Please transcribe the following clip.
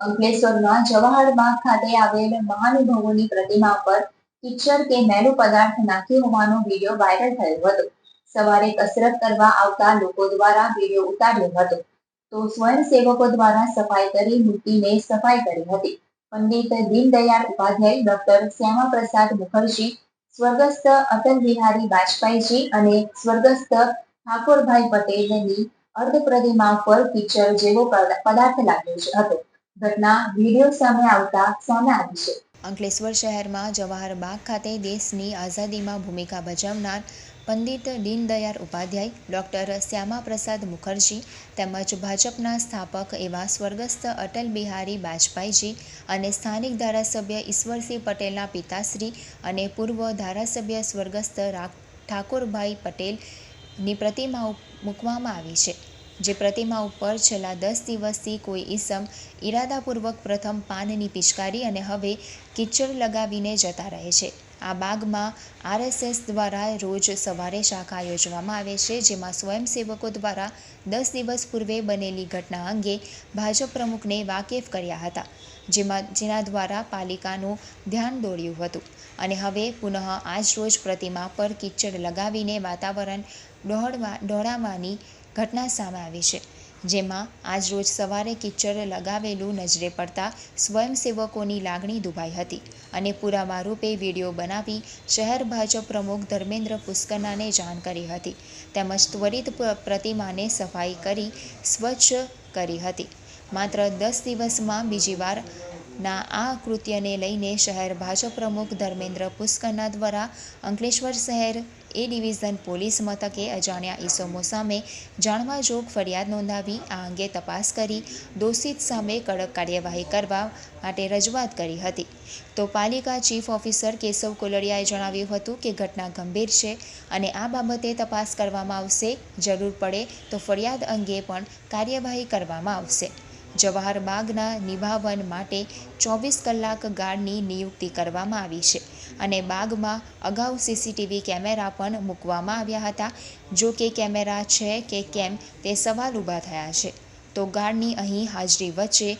અંકલેશ્વરમાં જવાહરબાગ ખાતે આવેલ મહાનુભાવોની પ્રતિમા પર કિચર કે મેલુ પદાર્થ નાખી હોવાનો વીડિયો વાયરલ થયો હતો. સવારે કસરત કરવા આવતા લોકો દ્વારા વીડિયો ઉતાર્યો હતો. તો સ્વયંસેવકો દ્વારા સફાઈ કરી મૂર્તિને સફાઈ કરી હતી. પંડિત દીનદયાળ ઉપાધ્યાય ડોક્ટર શ્યામા પ્રસાદ મુખર્જી, સ્વર્ગસ્થ અટલ બિહારી વાજપેયીજી અને સ્વર્ગસ્થ ઠાકોરભાઈ પટેલની અર્ધ પ્રતિમા પર કિચર જેવો પદ- પદાર્થ લાગ્યો હતો. ઘટના વીડિયો સામે આવતા સામે આવી છે અંકલેશ્વર શહેરમાં જવાહર બાગ ખાતે દેશની આઝાદીમાં ભૂમિકા ભજવનાર પંડિત દીનદયાળ ઉપાધ્યાય, ડૉક્ટર શ્યામાપ્રસાદ મુખર્જી તેમજ ભાજપના સ્થાપક એવા સ્વર્ગસ્થ અટલ બિહારી વાજપેયીજી અને સ્થાનિક ધારાસભ્ય ઈશ્વરસિંહ પટેલના પિતાશ્રી અને પૂર્વ ધારાસભ્ય સ્વર્ગસ્થ રા ઠાકોરભાઈ પટેલની પ્રતિમાઓ મૂકવામાં આવી છે. જે પ્રતિમા ઉપર છેલ્લા દસ દિવસથી કોઈ ઈસમ ઈરાદાપૂર્વક પ્રથમ પાનની પિચકારી અને હવે કિચડ લગાવીને જતા રહે છે. આ બાગમાં આરએસએસ દ્વારા રોજ સવારે શાખા યોજવામાં આવે છે, જેમાં સ્વયંસેવકો દ્વારા દસ દિવસ પૂર્વે બનેલી ઘટના અંગે ભાજપ પ્રમુખને વાકેફ કર્યા હતા, જેમાં, જેના દ્વારા પાલિકાનું ધ્યાન દોર્યું હતું. અને હવે પુનઃ આજ રોજ પ્રતિમા પર કિચડ લગાવીને વાતાવરણ ડહોળવા ડહોળાવવાની ઘટના સામે આવી છે, જેમાં આજરોજ સવારે કિચ્ચર લગાવેલું નજરે પડતા સ્વયંસેવકોની લાગણી દુભાઈ હતી અને પુરાવા રૂપે વીડિયો બનાવી શહેર ભાજપ પ્રમુખ ધર્મેન્દ્ર પુષ્કરનાને જાણ કરી હતી. તેમજ ત્વરિત પ્રતિમાને સફાઈ કરી સ્વચ્છ કરી હતી. માત્ર દસ દિવસમાં બીજી વાર ના, આ કૃત્યને લઈને શહેર ભાજપ પ્રમુખ ધર્મેન્દ્ર પુષ્કરના દ્વારા અંકલેશ્વર શહેર એ ડિવિઝન પોલીસ મથકે અજાણ્યા ઈસમો સામે જાણવા જોગ ફરિયાદ નોંધાવી આ અંગે તપાસ કરી દોષિત સામે કડક કાર્યવાહી કરવા માટે રજૂઆત કરી હતી. તો પાલિકા ચીફ ઓફિસર કેશવ કોલડિયાએ જણાવ્યું હતું કે ઘટના ગંભીર છે અને આ બાબતે તપાસ કરવામાં આવશે, જરૂર પડે તો ફરિયાદ અંગે પણ કાર્યવાહી કરવામાં આવશે. જવાહર બાગના નિભાવન માટે ચોવીસ કલાક ગાર્ડની નિયુક્તિ કરવામાં આવી છે. અને બાગમાં અગાઉ સીસીટીવી કેમેરા પણ મૂકવામાં આવ્યા હતા. જો કે કેમેરા છે કે કેમ તે સવાલ ઊભા થયા છે. તો ગાર્ડની અહીં હાજરી વચ્ચે